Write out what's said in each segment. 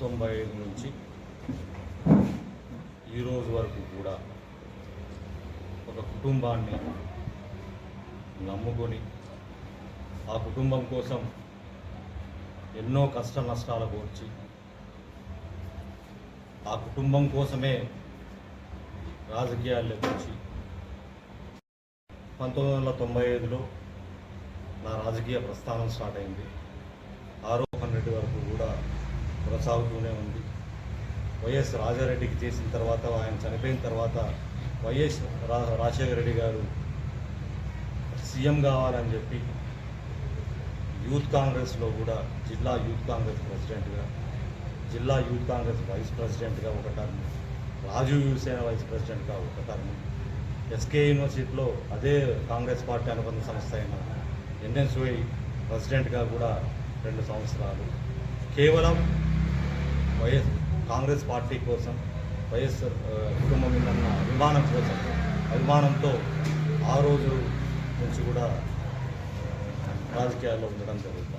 తొంభై ఐదు నుంచి ఈ రోజు వరకు కూడా ఒక కుటుంబాన్ని నమ్ముకొని ఆ కుటుంబం కోసం ఎన్నో కష్ట నష్టాలు కోర్చి ఆ కుటుంబం కోసమే రాజకీయాల్లోకి వచ్చి పంతొమ్మిది వందల తొంభై ఐదులో నా రాజకీయ ప్రస్థానం స్టార్ట్ అయింది. ఆరోపణ రెడ్డి వరకు కొనసాగుతూనే ఉంది. వైఎస్ రాజారెడ్డికి చేసిన తర్వాత ఆయన చనిపోయిన తర్వాత వైఎస్ రా రాజశేఖర రెడ్డి గారు సీఎం కావాలని చెప్పి యూత్ కాంగ్రెస్లో కూడా జిల్లా యూత్ కాంగ్రెస్ ప్రెసిడెంట్గా జిల్లా యూత్ కాంగ్రెస్ వైస్ ప్రెసిడెంట్గా ఒక టర్మ్ రాజీవ్ యువసేన వైస్ ప్రెసిడెంట్గా ఒక టర్మ్ ఎస్కే యూనివర్సిటీలో అదే కాంగ్రెస్ పార్టీ అనుబంధ సంస్థ అయిన ఎన్ఎస్వై ప్రెసిడెంట్గా కూడా రెండు సంవత్సరాలు. కేవలం వైఎస్ కాంగ్రెస్ పార్టీ కోసం వైఎస్ కుటుంబం మీద ఉన్న అభిమానం కోసం అభిమానంతో ఆ రోజు నుంచి కూడా రాజకీయాల్లో ఉండడం జరుగుతుంది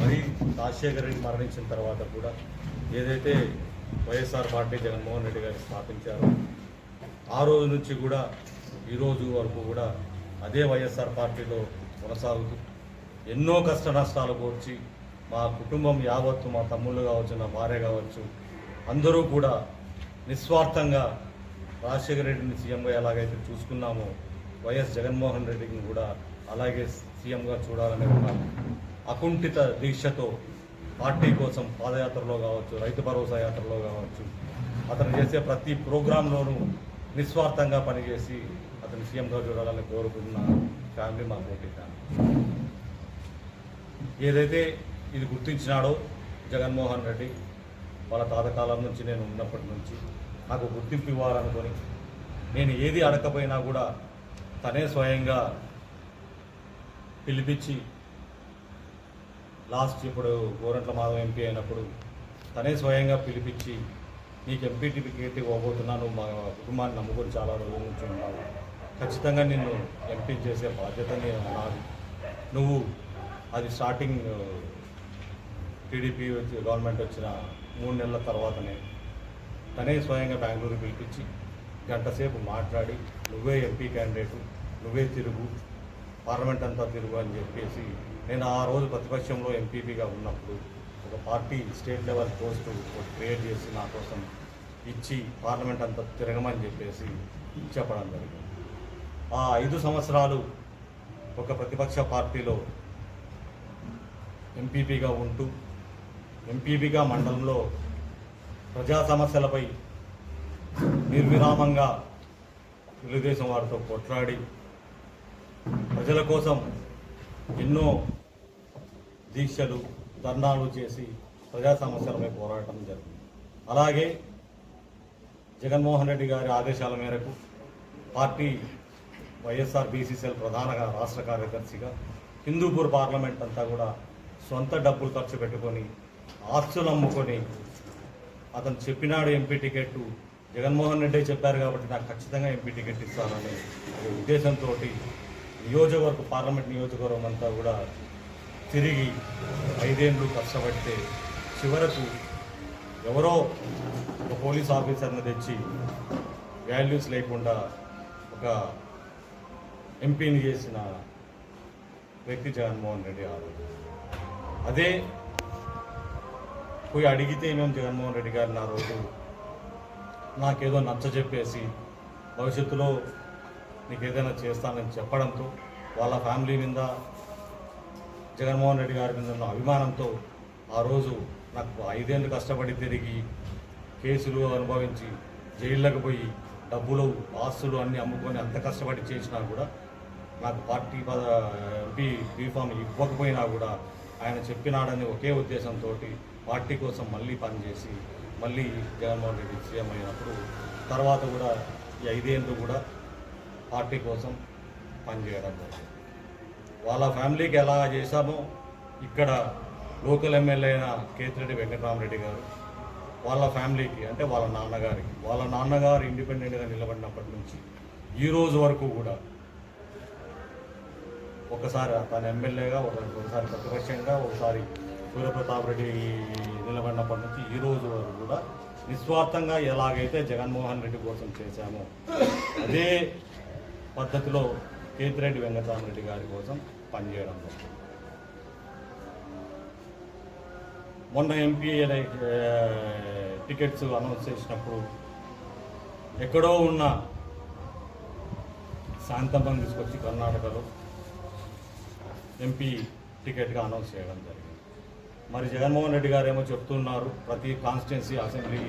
మరి రాజశేఖర రెడ్డి మరణించిన తర్వాత కూడా ఏదైతే వైఎస్ఆర్ పార్టీ జగన్మోహన్ రెడ్డి గారు స్థాపించారో ఆ రోజు నుంచి కూడా ఈరోజు వరకు కూడా అదే వైఎస్ఆర్ పార్టీలో కొనసాగుతూ ఎన్నో కష్ట నష్టాలు కోర్చి మా కుటుంబం యావత్తు మా తమ్ముళ్ళు కావచ్చు నా భార్య కావచ్చు అందరూ కూడా నిస్వార్థంగా రాజశేఖర రెడ్డిని సీఎంగా ఎలాగైతే చూసుకున్నామో వైఎస్ జగన్మోహన్ రెడ్డిని కూడా అలాగే సీఎంగా చూడాలనే ఒక అకుంఠిత దీక్షతో పార్టీ కోసం పాదయాత్రలో కావచ్చు రైతు భరోసా యాత్రలో కావచ్చు అతను చేసే ప్రతి ప్రోగ్రాంలోనూ నిస్వార్థంగా పనిచేసి అతను సీఎంగా చూడాలని కోరుకున్న ఫ్యామిలీ మా పోటీ ఫ్యామిలీ. ఏదైతే ఇది గుర్తించినాడో జగన్మోహన్ రెడ్డి వాళ్ళ తాతకాలం నుంచి నేను ఉన్నప్పటి నుంచి. నాకు గుర్తింపు ఇవ్వాలనుకొని నేను ఏది అడగకపోయినా కూడా తనే స్వయంగా పిలిపించి లాస్ట్ ఇప్పుడు గోరంట్ల మాధవ్ ఎంపీ అయినప్పుడు తనే స్వయంగా పిలిపించి నీకు ఎంపీ టికెట్ ఇవ్వబోతున్నాను మా కుటుంబాన్ని నమ్ముకొని చాలా రోజుల నుంచి ఉన్నావు. ఖచ్చితంగా నిన్ను ఎంపీ చేసే బాధ్యత నేను నాది నువ్వు అది స్టార్టింగ్ టీడీపీ వచ్చి గవర్నమెంట్ వచ్చిన మూడు నెలల తర్వాతనే తనే స్వయంగా బెంగళూరు పిలిపించి గంటసేపు మాట్లాడి నువ్వే ఎంపీ క్యాండిడేటు నువ్వే తిరుగు పార్లమెంట్ అంతా తిరుగు అని చెప్పేసి నేను ఆ రోజు ప్రతిపక్షంలో ఎంపీపీగా ఉన్నప్పుడు ఒక party state level post create చేసి నా కోసం ఇచ్చి పార్లమెంట్ అంతా తిరగమని చెప్పేసి చెప్పడం జరిగింది. ఆ ఐదు సంవత్సరాలు ఒక ప్రతిపక్ష పార్టీలో ఎంపీపీగా ఉంటూ ఎంపీబీగా మండలంలో ప్రజా సమస్యలపై నిర్విరామంగా తెలుగుదేశం వారితో కొట్లాడి ప్రజల కోసం ఎన్నో దీక్షలు ధర్నాలు చేసి ప్రజా సమస్యలపై పోరాటం జరిగింది. అలాగే జగన్మోహన్ రెడ్డి గారి ఆదేశాల మేరకు పార్టీ వైఎస్ఆర్ బీసీసీఎల్ ప్రధాన రాష్ట్ర కార్యదర్శిగా హిందూపూర్ పార్లమెంట్ అంతా కూడా సొంత డబ్బులు ఖర్చు పెట్టుకొని ఆస్తులు అమ్ముకొని అతను చెప్పినాడు ఎంపీ టికెట్. జగన్మోహన్ రెడ్డి చెప్పారు కాబట్టి నాకు ఖచ్చితంగా ఎంపీ టికెట్ ఇస్తానని ఉద్దేశంతో నియోజకవర్గ పార్లమెంట్ నియోజకవర్గం అంతా కూడా తిరిగి ఐదేళ్ళు కష్టపడితే చివరకు ఎవరో ఒక పోలీస్ ఆఫీసర్ని తెచ్చి వాల్యూస్ లేకుండా ఒక ఎంపీని చేసిన వ్యక్తి జగన్మోహన్ రెడ్డి ఆ అదే పోయి అడిగితే మేము జగన్మోహన్ రెడ్డి గారిని ఆ రోజు? నాకేదో నచ్చ చెప్పేసి భవిష్యత్తులో నీకు ఏదైనా చేస్తానని చెప్పడంతో వాళ్ళ ఫ్యామిలీ మీద జగన్మోహన్ రెడ్డి గారి మీద ఉన్న అభిమానంతో ఆ రోజు నాకు ఐదేళ్ళు కష్టపడి తిరిగి కేసులు అనుభవించి జైళ్ళకు పోయి డబ్బులు ఆస్తులు అన్నీ అమ్ముకొని అంత కష్టపడి చేసినా కూడా నాకు పార్టీ పద ఎంపీ బీఫామ్ ఇవ్వకపోయినా కూడా ఆయన చెప్పినాడని ఒకే ఉద్దేశంతో పార్టీ కోసం మళ్ళీ పనిచేసి మళ్ళీ జగన్మోహన్ రెడ్డి సీఎం అయినప్పుడు తర్వాత కూడా ఈ ఐదేళ్ళు కూడా పార్టీ కోసం పనిచేయడం జరిగింది. వాళ్ళ ఫ్యామిలీకి ఎలా చేశామో ఇక్కడ లోకల్ ఎమ్మెల్యే అయిన కేతిరెడ్డి వెంకటరామరెడ్డి గారు వాళ్ళ ఫ్యామిలీకి అంటే వాళ్ళ నాన్నగారికి వాళ్ళ నాన్నగారు ఇండిపెండెంట్గా నిలబడినప్పటి నుంచి ఈ రోజు వరకు కూడా ఒకసారి తన ఎమ్మెల్యేగా ఒకసారి ప్రతిపక్షంగా ఒకసారి సూర్యప్రతాప్ రెడ్డి నిలబడినప్పటి నుంచి ఈ రోజు వరకు కూడా నిస్వార్థంగా ఎలాగైతే జగన్మోహన్ రెడ్డి కోసం చేశామో అదే పద్ధతిలో కేతిరెడ్డి వెంకటరామరెడ్డి గారి కోసం పనిచేయడం జరిగింది. మొన్న ఎంపీ టికెట్స్ అనౌన్స్ చేసినప్పుడు ఎక్కడో ఉన్న శాంతమ్మని తీసుకొచ్చి కర్ణాటకలో ఎంపీ టికెట్గా అనౌన్స్ చేయడం జరిగింది మరి జగన్మోహన్ రెడ్డి గారు ఏమో చెప్తున్నారు ప్రతి కాన్స్టిట్యున్సీ అసెంబ్లీ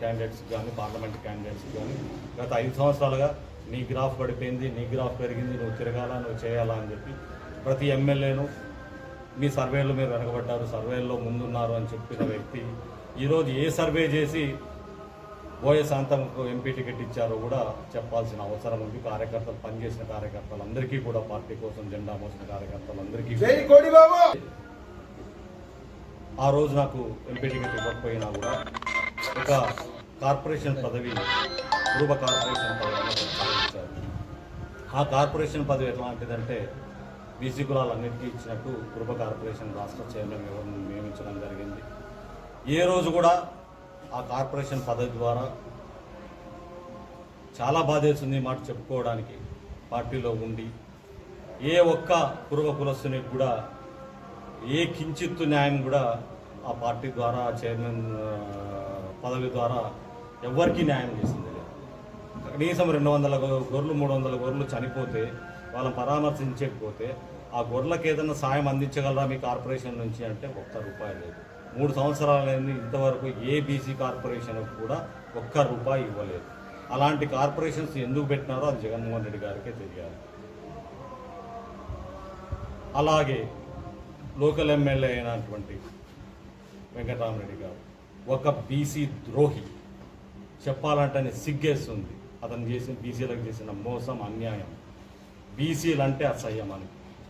క్యాండిడేట్స్ కానీ పార్లమెంట్ క్యాండిడేట్స్ కానీ గత ఐదు సంవత్సరాలుగా నీ గ్రాఫ్ పడిపోయింది నీ గ్రాఫ్ పెరిగింది నువ్వు తిరగాల నువ్వు చేయాలా అని చెప్పి ప్రతి ఎమ్మెల్యేను మీ సర్వేలో మీరు వెనకబడ్డారు సర్వేల్లో ముందున్నారు అని చెప్పిన వ్యక్తి. ఈరోజు ఏ సర్వే చేసి ఓఎస్ శాంతమ్మకు ఎంపీ టికెట్ ఇచ్చారో కూడా చెప్పాల్సిన అవసరం ఉంది. కార్యకర్తలు పనిచేసిన కార్యకర్తలందరికీ కూడా పార్టీ కోసం జెండా మోసిన కార్యకర్తలందరికీ ఆ రోజు నాకు ఎంపీ టికెట్ ఇవ్వకపోయినా కూడా ఒక కార్పొరేషన్ పదవి పూర్వ కార్పొరేషన్ పదవి ఆ కార్పొరేషన్ పదవి ఎట్లాంటిదంటే బీసీ కులాలన్నింటికీ ఇచ్చినట్టు కృప కార్పొరేషన్ రాష్ట్ర చైర్మన్ ఎవరిని నియమించడం జరిగింది. ఏ రోజు కూడా ఆ కార్పొరేషన్ పదవి ద్వారా చాలా బాధేస్తుంది మాట చెప్పుకోవడానికి. పార్టీలో ఉండి ఏ ఒక్క పూర్వ కులస్తునికి కూడా ఏ కించిత్తు న్యాయం కూడా ఆ పార్టీ ద్వారా చైర్మన్ పదవి ద్వారా ఎవ్వరికీ న్యాయం చేసింది కనీసం రెండు వందల గొర్రెలు మూడు వందల గొర్రెలు చనిపోతే వాళ్ళని పరామర్శించకపోతే ఆ గొర్రెలకు ఏదైనా సాయం అందించగలరా మీ కార్పొరేషన్ నుంచి అంటే ఒక్క రూపాయి లేదు. మూడు సంవత్సరాలైంది ఇంతవరకు ఏ బీసీ కూడా ఒక్క రూపాయి ఇవ్వలేదు. అలాంటి కార్పొరేషన్స్ ఎందుకు పెట్టినారో అది జగన్మోహన్ రెడ్డి గారికే తెలియాలి. అలాగే లోకల్ ఎమ్మెల్యే అయినటువంటి వెంకటరామరెడ్డి గారు. ఒక బీసీ ద్రోహి. చెప్పాలంటేనే సిగ్గేస్తుంది. అతను చేసిన బీసీలకు చేసిన మోసం అన్యాయం. బీసీలు అంటే అసహ్యం అని.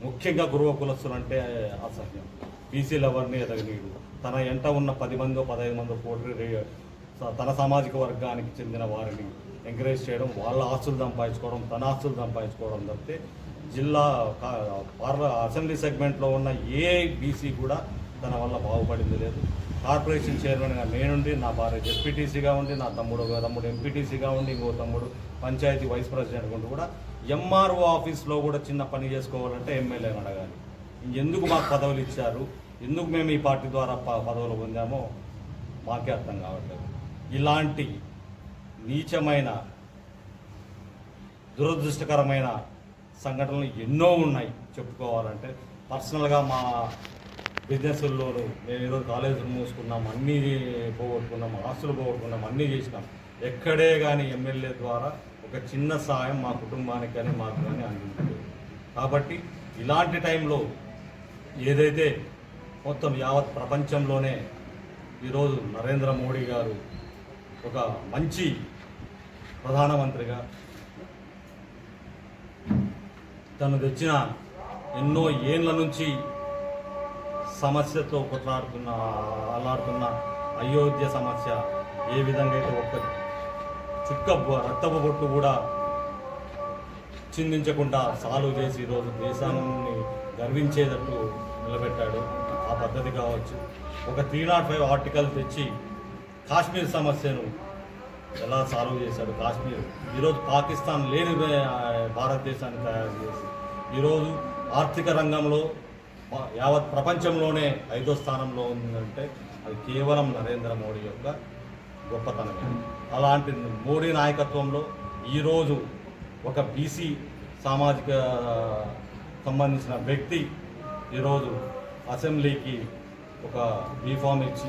ముఖ్యంగా గురువ కులస్తులు అంటే అసహ్యం. బీసీలు ఎవరిని ఎదగనీడు తన ఎంట ఉన్న పది మందో పదహైదు మందో పోటీ తన సామాజిక వర్గానికి చెందిన వారిని ఎంకరేజ్ చేయడం వాళ్ళ ఆస్తులు సంపాదించుకోవడం తన ఆస్తులు సంపాదించుకోవడం తప్పితే జిల్లా కా- పార్ల అసెంబ్లీ సెగ్మెంట్లో ఉన్న ఏ బీసీ కూడా తన వల్ల బాగుపడింది లేదు. కార్పొరేషన్ చైర్మన్గా నేనుండి నా భార్య జెడ్పీటీసీగా ఉండి నా తమ్ముడు ఒక తమ్ముడు ఎంపీటీసీగా ఉండి ఇంకో తమ్ముడు పంచాయతీ వైస్ ప్రెసిడెంట్ ఉండి కూడా ఎంఆర్ఓ ఆఫీస్లో కూడా చిన్న పని చేసుకోవాలంటే ఎమ్మెల్యేని అడగాలి. ఎందుకు మాకు పదవులు ఇచ్చారు? ఎందుకు మేము ఈ పార్టీ ద్వారా ప- పదవులు పొందామో మాకే అర్థం కావట్లేదు. ఇలాంటి నీచమైన దురదృష్టకరమైన సంఘటనలు ఎన్నో ఉన్నాయి చెప్పుకోవాలంటే. పర్సనల్గా మా బిజినెస్ల్లోనూ మేము ఈరోజు కాలేజీలు మూసుకున్నాం అన్నీ పోగొట్టుకున్నాం ఆస్తులు పోగొట్టుకున్నాం అన్నీ చేసినాం. ఎక్కడే కానీ ఎమ్మెల్యే ద్వారా ఒక చిన్న సాయం మా కుటుంబానికి కానీ మాకు కానీ అందించలేదు. కాబట్టి ఇలాంటి టైంలో ఏదైతే మొత్తం యావత్ ప్రపంచంలోనే ఈరోజు నరేంద్ర మోడీ గారు ఒక మంచి ప్రధానమంత్రిగా తను తెచ్చిన ఎన్నో ఏండ్ల నుంచి సమస్యతో కొట్లాడుతున్న అల్లాడుతున్న అయోధ్య సమస్య ఏ విధంగా అయితే ఒక్క చుక్క బొ- రక్తపు బొట్టు కూడా చిందించకుండా సాల్వ్ చేసి ఈరోజు దేశాన్ని గర్వించేటట్టు నిలబెట్టాడు. ఆ పద్ధతి కావచ్చు. ఒక త్రీ నాట్ ఫైవ్ ఆర్టికల్ తెచ్చి కాశ్మీర్ సమస్యను ఎలా సాల్వ్ చేశాడు కాశ్మీర్? ఈరోజు పాకిస్తాన్ లేని భారతదేశాన్ని తయారు చేసి ఈరోజు ఆర్థిక రంగంలో యావత్ ప్రపంచంలోనే ఐదో స్థానంలో ఉందంటే అది కేవలం నరేంద్ర మోడీ యొక్క గొప్పతనమే. అలాంటి మోడీ నాయకత్వంలో ఈరోజు ఒక బీసీ సామాజిక సంబంధించిన వ్యక్తి ఈరోజు అసెంబ్లీకి ఒక బీఫామ్ ఇచ్చి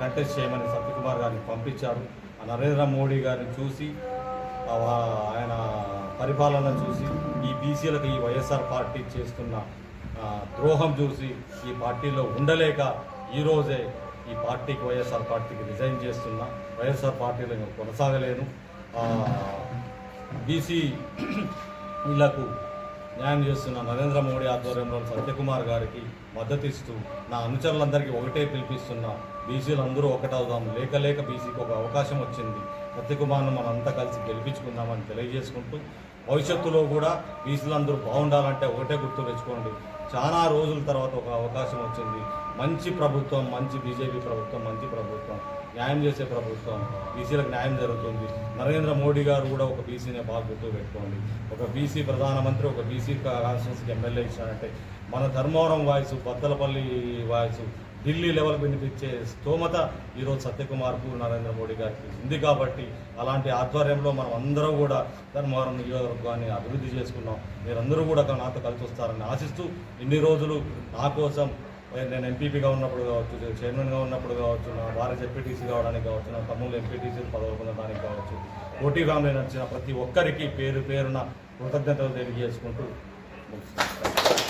కంటెస్ట్ చేయమని సత్యకుమార్ గారిని పంపించారు నరేంద్ర మోడీ గారిని చూసి ఆయన పరిపాలన చూసి ఈ బీసీలకు ఈ వైఎస్ఆర్ పార్టీ చేస్తున్న ద్రోహం చూసి ఈ పార్టీలో ఉండలేక ఈరోజే ఈ పార్టీకి వైఎస్ఆర్ పార్టీకి రిజైన్ చేస్తున్నా వైఎస్ఆర్ పార్టీలో నేను కొనసాగలేను. బీసీ వీళ్ళకు న్యాయం చేస్తున్న నరేంద్ర మోడీ ఆధ్వర్యంలో సత్యకుమార్ గారికి మద్దతు ఇస్తూ నా అనుచరులందరికీ ఒకటే పిలిపిస్తున్నా బీసీలు అందరూ ఒకటవుదాం లేక లేక బీసీకి ఒక అవకాశం వచ్చింది. సత్యకుమార్ను మనంతా కలిసి గెలిపించుకుందామని తెలియజేసుకుంటూ భవిష్యత్తులో కూడా బీసీలందరూ బాగుండాలంటే ఒకటే గుర్తు తెచ్చుకోండి. చాలా రోజుల తర్వాత ఒక అవకాశం వచ్చింది. మంచి ప్రభుత్వం మంచి బీజేపీ ప్రభుత్వం మంచి ప్రభుత్వం. న్యాయం చేసే ప్రభుత్వం బీసీలకు న్యాయం జరుగుతుంది. నరేంద్ర మోడీ గారు కూడా ఒక బీసీనే బాగా గుర్తు పెట్టుకోండి. ఒక బీసీ ప్రధానమంత్రి ఒక బీసీ కాన్స్టిట్యూన్సీకి ఎమ్మెల్యే ఇచ్చారంటే మన Dharmavaram voice Baddalapalli voice Delhi level వినిపించే స్తోమత ఈరోజు సత్యకుమార్కు నరేంద్ర మోడీ గారికి ఉంది కాబట్టి అలాంటి ఆధ్వర్యంలో మనం అందరం కూడా ధర్మవరం నియోజకవర్గాన్ని అభివృద్ధి చేసుకున్నాం. మీరందరూ కూడా నాతో కలిసి వస్తారని ఆశిస్తూ ఇన్ని రోజులు నా కోసం నేను ఎంపీపీగా ఉన్నప్పుడు కావచ్చు చైర్మన్గా ఉన్నప్పుడు కావచ్చు నా భార్య ఎంపీటీసీ కావడానికి కావచ్చు నా తమ్ముళ్ళు ఎంపీటీసీలు పదవులు పొందడానికి కావచ్చు పోటీ ఫ్యామిలీ నడిచిన ప్రతి ఒక్కరికి పేరు పేరున కృతజ్ఞతలు తెలియజేసుకుంటూ ముగిస్తున్నాను.